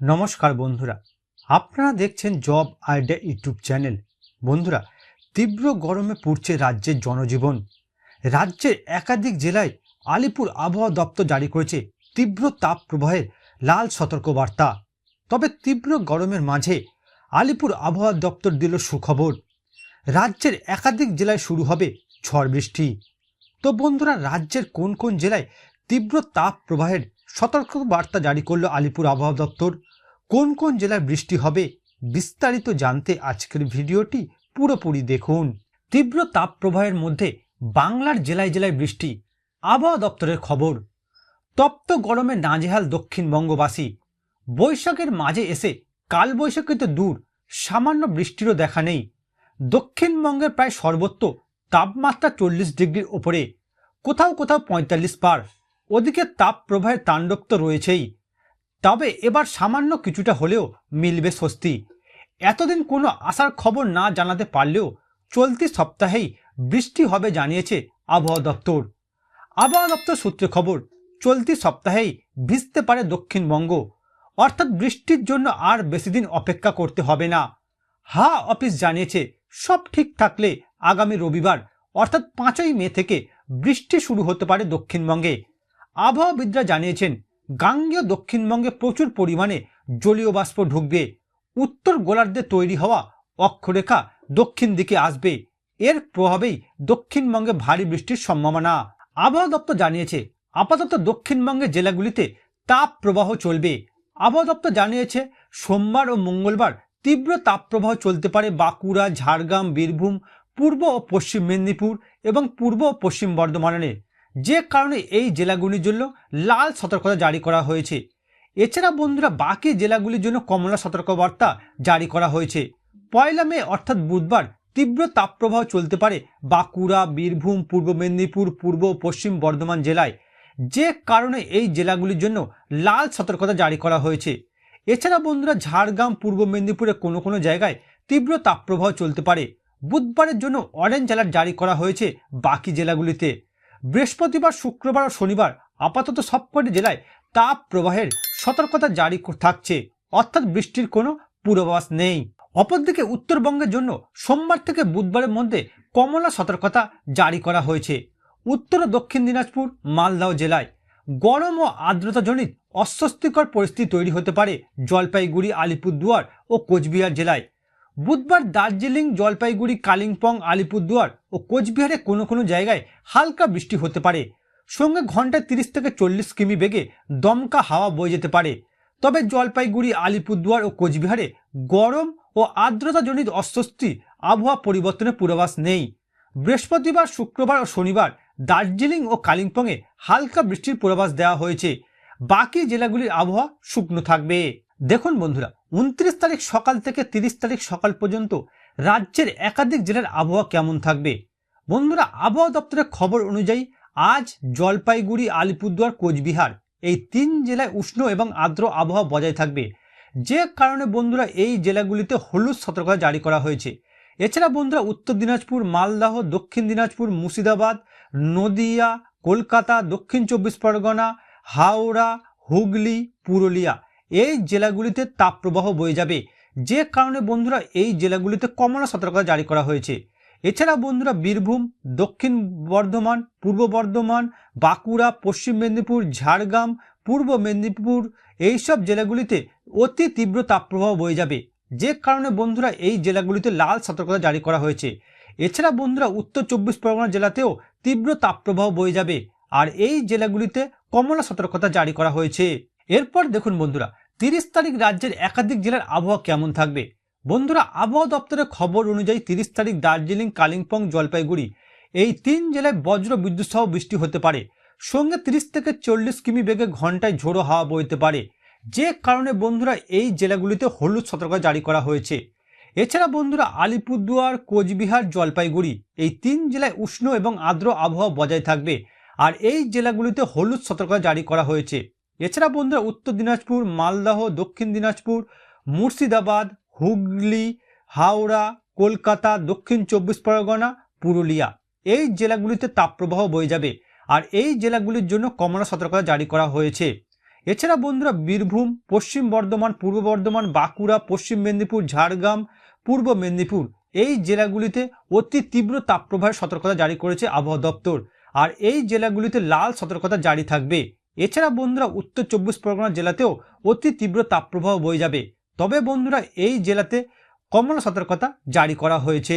নমস্কার বন্ধুরা। আপনারা দেখছেন জব আইডিয়া ইউটিউব চ্যানেল। বন্ধুরা, তীব্র গরমে পড়ছে রাজ্যের জনজীবন। রাজ্যের একাধিক জেলায় আলিপুর আবহাওয়া দপ্তর জারি করেছে তীব্র তাপ প্রবাহের লাল সতর্কবার্তা। তবে তীব্র গরমের মাঝে আলিপুর আবহাওয়া দপ্তর দিল সুখবর। রাজ্যের একাধিক জেলায় শুরু হবে ঝড় বৃষ্টি। তো বন্ধুরা, রাজ্যের কোন কোন জেলায় তীব্র তাপ প্রবাহের সতর্ক বার্তা জারি করল আলিপুর আবহাওয়া দপ্তর? কোন কোন জেলায় বৃষ্টি হবে, বিস্তারিত জানতে আজকের ভিডিওটি পুরোপুরি দেখুন। তীব্র তাপ প্রবাহের মধ্যে বাংলার জেলায় জেলায় বৃষ্টি। আবহাওয়া দপ্তরের খবর, তপ্ত গরমে নাজেহাল দক্ষিণবঙ্গবাসী। বৈশাখের মাঝে এসে কালবৈশাখী তো দূর, সামান্য বৃষ্টিরও দেখা নেই। দক্ষিণবঙ্গের প্রায় সর্বত্র তাপমাত্রা চল্লিশ ডিগ্রির ওপরে, কোথাও কোথাও পঁয়তাল্লিশ পার ওদিকে তাপ প্রবাহের তাণ্ডব তো রয়েছেই। তবে এবার সামান্য কিছুটা হলেও মিলবে স্বস্তি। এতদিন কোনো আসার খবর না জানাতে পারলেও চলতি সপ্তাহেই বৃষ্টি হবে জানিয়েছে আবহাওয়া দপ্তর। আবহাওয়া দপ্তর সূত্রে খবর, চলতি সপ্তাহেই ভিজতে পারে দক্ষিণবঙ্গ। অর্থাৎ বৃষ্টির জন্য আর বেশি দিন অপেক্ষা করতে হবে না। হা অফিস জানিয়েছে, সব ঠিক থাকলে আগামী রবিবার, অর্থাৎ পাঁচই মে থেকে বৃষ্টি শুরু হতে পারে দক্ষিণবঙ্গে। আবহাওয়াবিদরা জানিয়েছেন গাঙ্গেয় দক্ষিণবঙ্গে প্রচুর পরিমাণে জলীয় বাষ্প ঢুকবে। উত্তর গোলার্ধে তৈরি হওয়া অক্ষরেখা দক্ষিণ দিকে আসবে। এর প্রভাবেই দক্ষিণবঙ্গে ভারী বৃষ্টির সম্ভাবনা। আবহাওয়া দপ্তর জানিয়েছে, আপাতত দক্ষিণবঙ্গের জেলাগুলিতে তাপ প্রবাহ চলবে। আবহাওয়া দপ্তর জানিয়েছে, সোমবার ও মঙ্গলবার তীব্র তাপপ্রবাহ চলতে পারে বাঁকুড়া, ঝাড়গ্রাম, বীরভূম, পূর্ব ও পশ্চিম মেদিনীপুর এবং পূর্ব ও পশ্চিম বর্ধমানে। যে কারণে এই জেলাগুলির জন্য লাল সতর্কতা জারি করা হয়েছে। এছাড়া বন্ধুরা, বাকি জেলাগুলির জন্য কমলা সতর্কবার্তা জারি করা হয়েছে। পয়লা মে, অর্থাৎ বুধবার, তীব্র তাপপ্রবাহ চলতে পারে বাঁকুড়া, বীরভূম, পূর্ব মেদিনীপুর, পূর্ব পশ্চিম বর্ধমান জেলায়। যে কারণে এই জেলাগুলির জন্য লাল সতর্কতা জারি করা হয়েছে। এছাড়া বন্ধুরা, ঝাড়গ্রাম, পূর্ব মেদিনীপুরে কোনো কোনো জায়গায় তীব্র তাপপ্রবাহ চলতে পারে। বুধবারের জন্য অরেঞ্জ অ্যালার্ট জারি করা হয়েছে বাকি জেলাগুলিতে। বৃহস্পতিবার, শুক্রবার ও শনিবার আপাতত সবকটি জেলায় তাপ প্রবাহের সতর্কতা জারি থাকছে। অর্থাৎ বৃষ্টির কোনো পূর্বাভাস নেই। অপরদিকে উত্তরবঙ্গের জন্য সোমবার থেকে বুধবারের মধ্যে কমলা সতর্কতা জারি করা হয়েছে। উত্তর ও দক্ষিণ দিনাজপুর মালদহ জেলায় গরম ও আর্দ্রতাজনিত অস্বস্তিকর পরিস্থিতি তৈরি হতে পারে জলপাইগুড়ি, আলিপুরদুয়ার ও কোচবিহার জেলায়। বুধবার দার্জিলিং, জলপাইগুড়ি, কালিম্পং, আলিপুরদুয়ার ও কোচবিহারে কোনো কোনো জায়গায় হালকা বৃষ্টি হতে পারে। সঙ্গে ঘন্টায় তিরিশ থেকে চল্লিশ কিমি বেগে দমকা হাওয়া বয়ে যেতে পারে। তবে জলপাইগুড়ি, আলিপুরদুয়ার ও কোচবিহারে গরম ও আর্দ্রতাজনিত অস্বস্তি আবহাওয়া পরিবর্তনের পূর্বাভাস নেই। বৃহস্পতিবার, শুক্রবার ও শনিবার দার্জিলিং ও কালিম্পংয়ে হালকা বৃষ্টির পূর্বাভাস দেওয়া হয়েছে। বাকি জেলাগুলির আবহাওয়া শুকনো থাকবে। দেখুন বন্ধুরা, উনত্রিশ তারিখ সকাল থেকে তিরিশ তারিখ সকাল পর্যন্ত রাজ্যের একাধিক জেলার আবহাওয়া কেমন থাকবে? বন্ধুরা, আবহাওয়া দপ্তরের খবর অনুযায়ী আজ জলপাইগুড়ি, আলিপুরদুয়ার, কোচবিহার এই তিন জেলায় উষ্ণ এবং আর্দ্র আবহাওয়া বজায় থাকবে। যে কারণে বন্ধুরা, এই জেলাগুলিতে হলুদ সতর্কতা জারি করা হয়েছে। এছাড়া বন্ধুরা, উত্তর দিনাজপুর, মালদাহ, দক্ষিণ দিনাজপুর, মুর্শিদাবাদ, নদিয়া, কলকাতা, দক্ষিণ চব্বিশ পরগনা, হাওড়া, হুগলি, পুরুলিয়া এই জেলাগুলিতে তাপপ্রবাহ বয়ে যাবে। যে কারণে বন্ধুরা এই জেলাগুলিতে কমলা সতর্কতা জারি করা হয়েছে। এছাড়া বন্ধুরা বীরভূম, দক্ষিণ বর্ধমান, পূর্ব বর্ধমান, বাঁকুড়া, পশ্চিম মেদিনীপুর, ঝাড়গ্রাম, পূর্ব মেদিনীপুর এইসব জেলাগুলিতে অতি তীব্র তাপপ্রবাহ বয়ে যাবে। যে কারণে বন্ধুরা এই জেলাগুলিতে লাল সতর্কতা জারি করা হয়েছে। এছাড়া বন্ধুরা উত্তর চব্বিশ পরগনা জেলাতেও তীব্র তাপপ্রবাহ বয়ে যাবে। আর এই জেলাগুলিতে কমলা সতর্কতা জারি করা হয়েছে। এরপর দেখুন বন্ধুরা তিরিশ তারিখ রাজ্যের একাধিক জেলার আবহাওয়া কেমন থাকবে? বন্ধুরা, আবহাওয়া দপ্তরের খবর অনুযায়ী তিরিশ তারিখ দার্জিলিং, কালিম্পং, জলপাইগুড়ি, এই তিন জেলায় বজ্র বিদ্যুৎ সহ বৃষ্টি হতে পারে। সঙ্গে তিরিশ থেকে চল্লিশ কিমি বেগে ঘন্টায় ঝোড়ো হাওয়া বইতে পারে। যে কারণে বন্ধুরা, এই জেলাগুলিতে হলুদ সতর্কতা জারি করা হয়েছে। এছাড়া বন্ধুরা, আলিপুরদুয়ার, কোচবিহার, জলপাইগুড়ি, এই তিন জেলায় উষ্ণ এবং আর্দ্র আবহাওয়া বজায় থাকবে। আর এই জেলাগুলিতে হলুদ সতর্কতা জারি করা হয়েছে। এছাড়া বন্ধুরা উত্তর দিনাজপুর, মালদহ, দক্ষিণ দিনাজপুর, মুর্শিদাবাদ, হুগলি, হাওড়া, কলকাতা, দক্ষিণ চব্বিশ পরগনা, পুরুলিয়া। এই জেলাগুলিতে তাপপ্রবাহ বয়ে যাবে আর এই জেলাগুলির জন্য কমলা সতর্কতা জারি করা হয়েছে। এছাড়া বন্ধুরা, বীরভূম, পশ্চিম বর্ধমান, পূর্ব বর্ধমান, বাঁকুড়া, পশ্চিম মেদিনীপুর, ঝাড়গ্রাম, পূর্ব মেদিনীপুর এই জেলাগুলিতে অতি তীব্র তাপপ্রবাহের সতর্কতা জারি করেছে আবহাওয়া দপ্তর। আর এই জেলাগুলিতে লাল সতর্কতা জারি থাকবে। এছাড়া বন্ধুরা উত্তর চব্বিশ পরগনা জেলাতেও অতি তীব্র তাপপ্রবাহ বয়ে যাবে। তবে বন্ধুরা এই জেলাতে কমন সতর্কতা জারি করা হয়েছে।